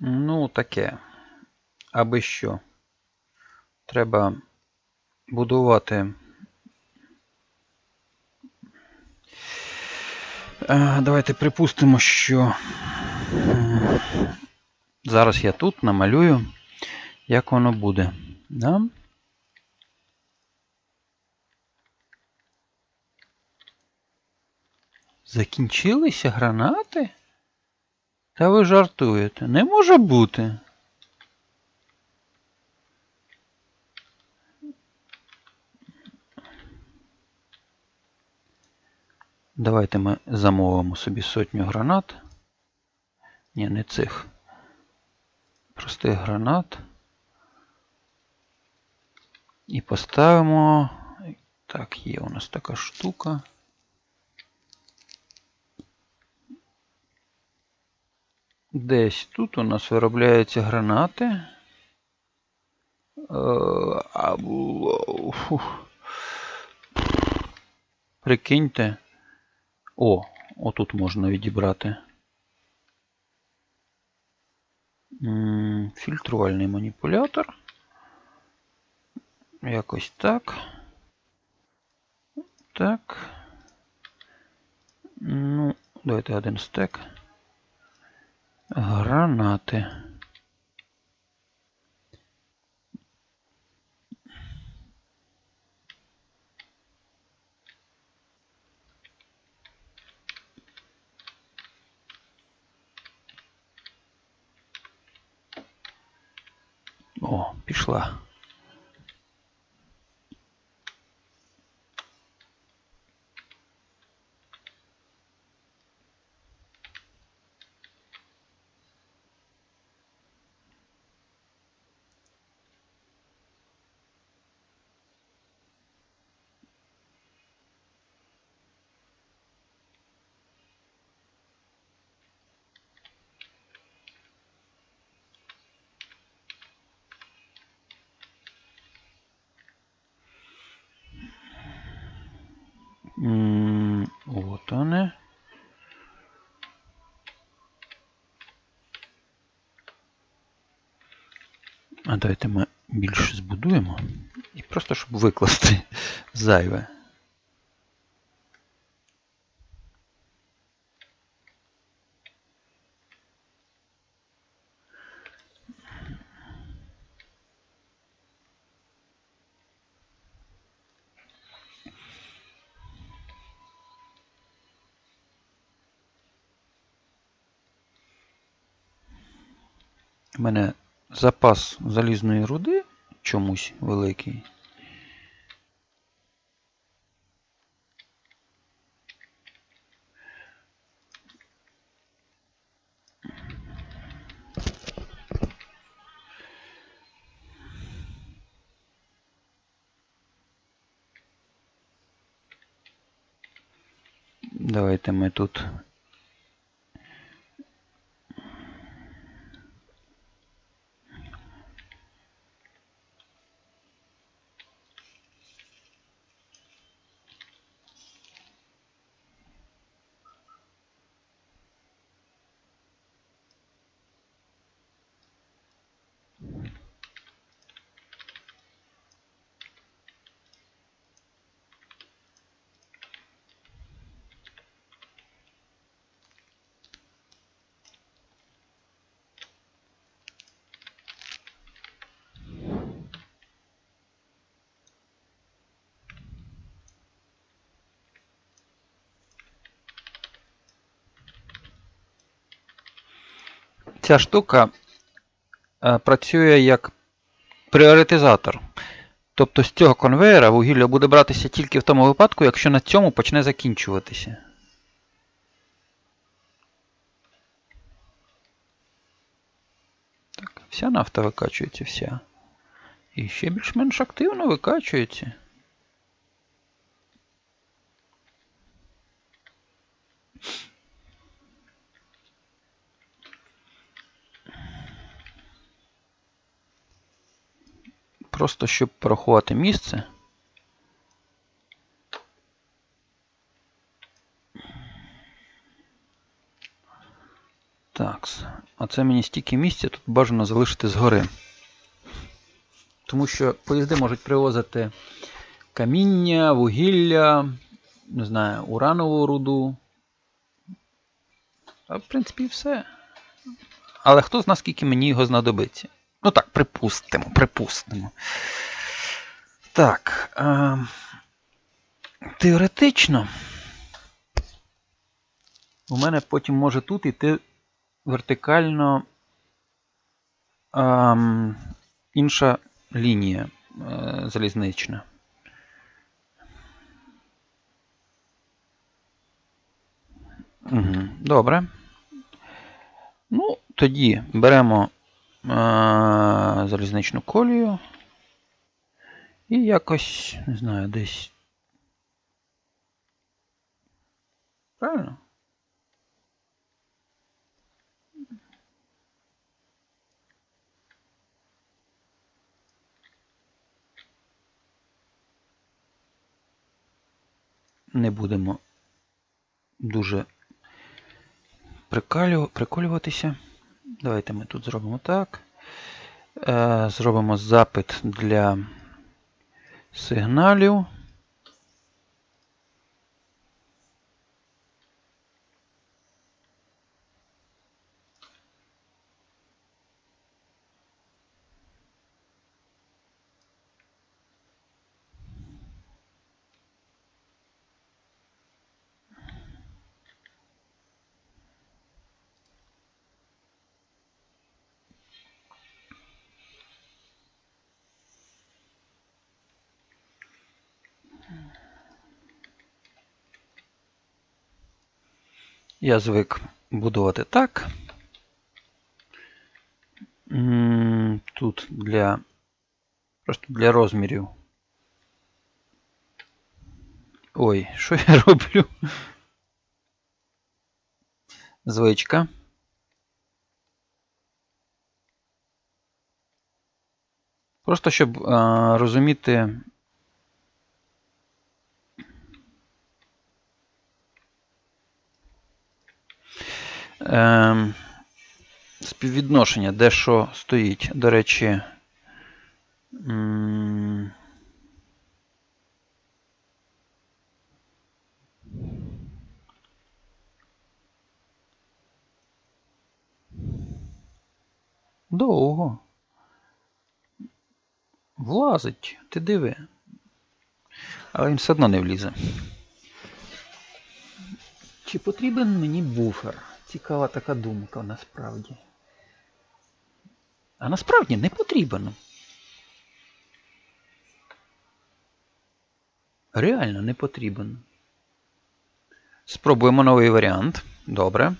Ну, таке. Аби що. Треба будувати. Е, Давайте припустимо, що зараз я тут намалюю, як воно буде. Да? Закінчилися гранати? Та ви жартуєте. Не може бути. Давайте ми замовимо собі сотню гранат. Ні, не цих. Простих гранат. І поставимо. Так, є у нас така штука. Десь тут у нас виробляються гранати. Е. Прикиньте. О, отут можна відібрати. Фільтрувальний маніпулятор. Якось так. Так. Ну, давайте один стек. Гранати. О, пішла. М, От вони. А давайте ми більше збудуємо. І просто щоб викласти зайве. У мене запас залізної руди чомусь великий. Давайте ми тут Ця штука е, працює як пріоритизатор. Тобто з цього конвейера вугілля буде братися тільки в тому випадку, якщо на цьому почне закінчуватися. Так, вся нафта викачується, вся. І ще більш-менш активно викачується. Просто щоб порахувати місце. Так. А це мені стільки місця тут бажано залишити згори. Тому що поїзди можуть привозити каміння, вугілля, не знаю, уранову руду. А в принципі все. Але хто зна, скільки мені його знадобиться? Ну так, припустимо, припустимо. Так. Е, теоретично. У мене потім може тут іти вертикально е, інша лінія е, залізнична. Угу, Добре. Ну, тоді беремо залізничну колію і якось, не знаю, десь. Правильно? Не будемо дуже прикалю... приколюватися. Давайте ми тут зробимо так. Е, Зробимо запит для сигналів. Я звик будувати так. Тут для просто для розмірів. Ой, що я роблю? Звичка. Просто щоб розуміти. Співвідношення, де що стоїть. До речі. Довго. Влазить, ти диви. Але він все одно не влізе. Чи потрібен мені буфер? Цікава така думка насправді. А насправді не потрібен. Реально не потрібен. Спробуємо новий варіант. Добре.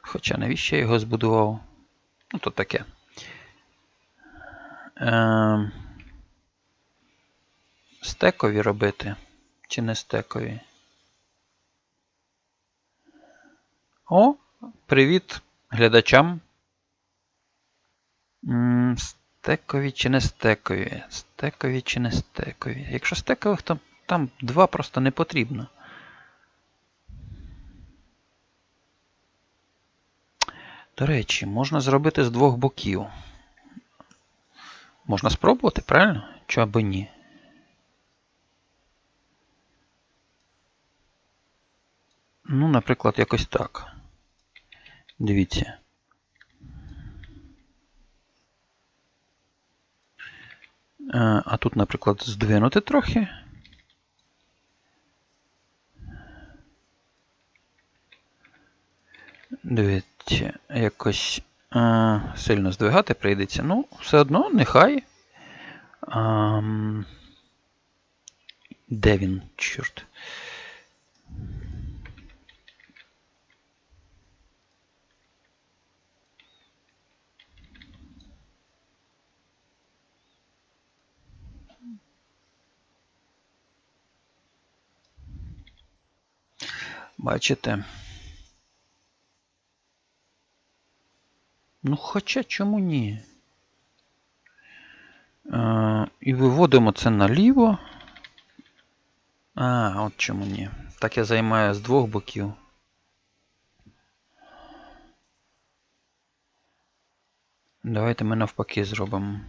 Хоча навіщо я його збудував? Ну, то таке. Е, стекові робити. Чи не стекові? О, привіт глядачам. Стекові чи не стекові? Стекові чи не стекові? Якщо стекових, то там два просто не потрібно. До речі, можна зробити з двох боків. Можна спробувати, правильно? Чи або ні? Ну, наприклад, якось так. Дивіться. Е, А тут, наприклад, здвинути трохи. Дивіться, якось а, сильно здвигати прийдеться. Ну, все одно, нехай. А, де він, чорт? Бачите? Ну, хоча чому ні? А, І виводимо це наліво. А, от чому ні. Так я займаю з двох боків. Давайте ми навпаки зробимо.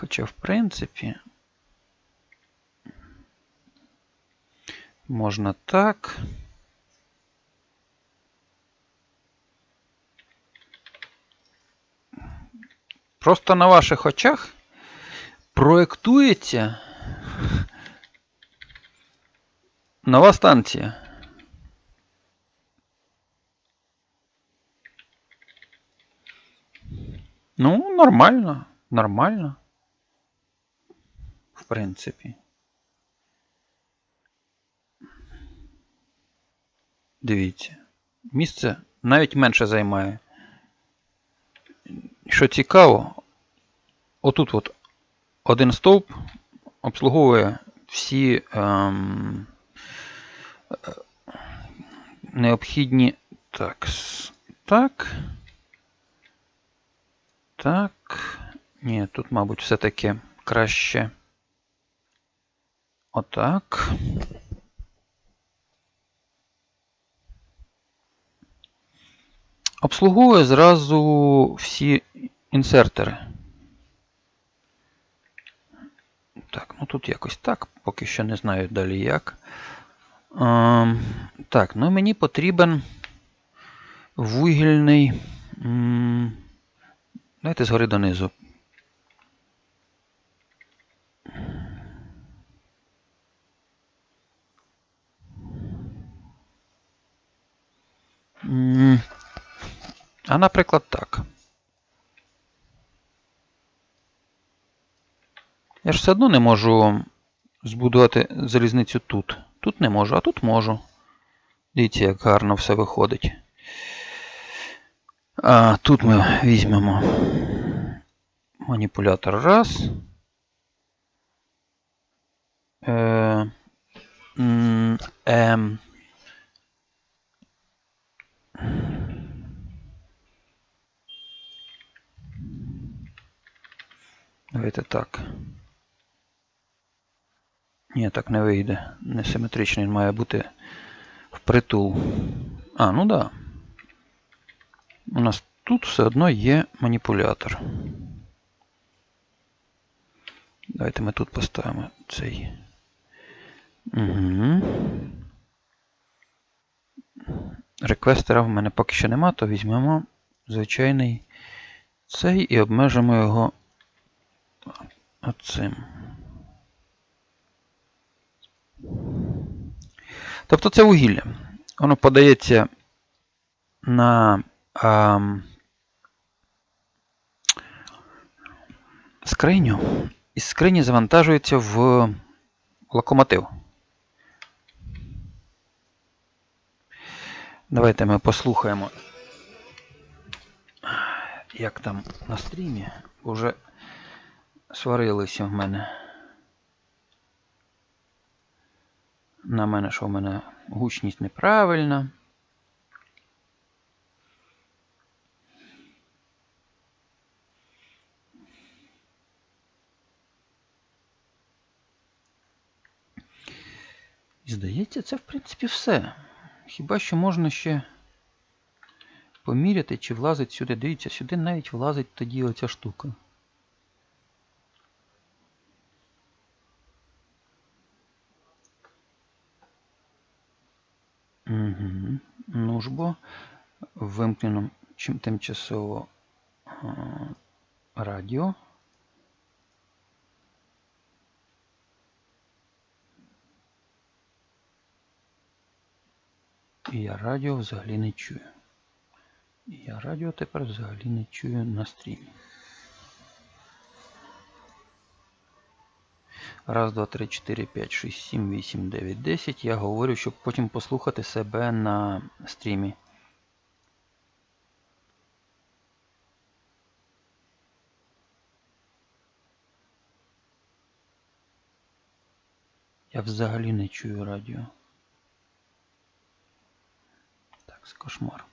Хоча, в принципі, можна так. Просто на ваших очах проєктується нова станція. Ну, нормально, нормально. Принципі. Дивіться. Місце навіть менше займає. Що цікаво, отут от один стовп обслуговує всі ем, е, необхідні. Так. Так. Так. Ні, тут, мабуть, все-таки краще. Отак. Обслуговує зразу всі інсертери. Так, ну тут якось так, поки що не знаю далі як. А, так, ну мені потрібен вугільний. Давайте згори донизу. А наприклад, так. Я ж все одно не можу збудувати залізницю тут. Тут не можу, а тут можу. Дивіться, як гарно все виходить. А, Тут ми візьмемо маніпулятор раз. Е, е, Давайте так. Ні, так не вийде. Несиметричний він має бути впритул. А, ну да. У нас тут все одно є маніпулятор. Давайте ми тут поставимо цей. Угу. Реквестера в мене поки що нема, то візьмемо звичайний цей і обмежимо його оцим. Тобто це вугілля. Воно подається на а, скриню, і скрині завантажується в локомотив. Давайте ми послухаємо, як там на стрімі. Уже сварилися в мене. На мене, що в мене гучність неправильна. І здається, це в принципі все. Хіба що можна ще поміряти, чи влазить сюди. Дивіться, сюди навіть влазить тоді оця штука. Угу. Ж бо вимкнено тимчасово радіо. І я радіо взагалі не чую. І я радіо тепер взагалі не чую на стрімі. Раз, два, три, чотири, п'ять, шість, сім, вісім, дев'ять, десять. Я говорю, щоб потім послухати себе на стрімі. Я взагалі не чую радіо. Так, це кошмар.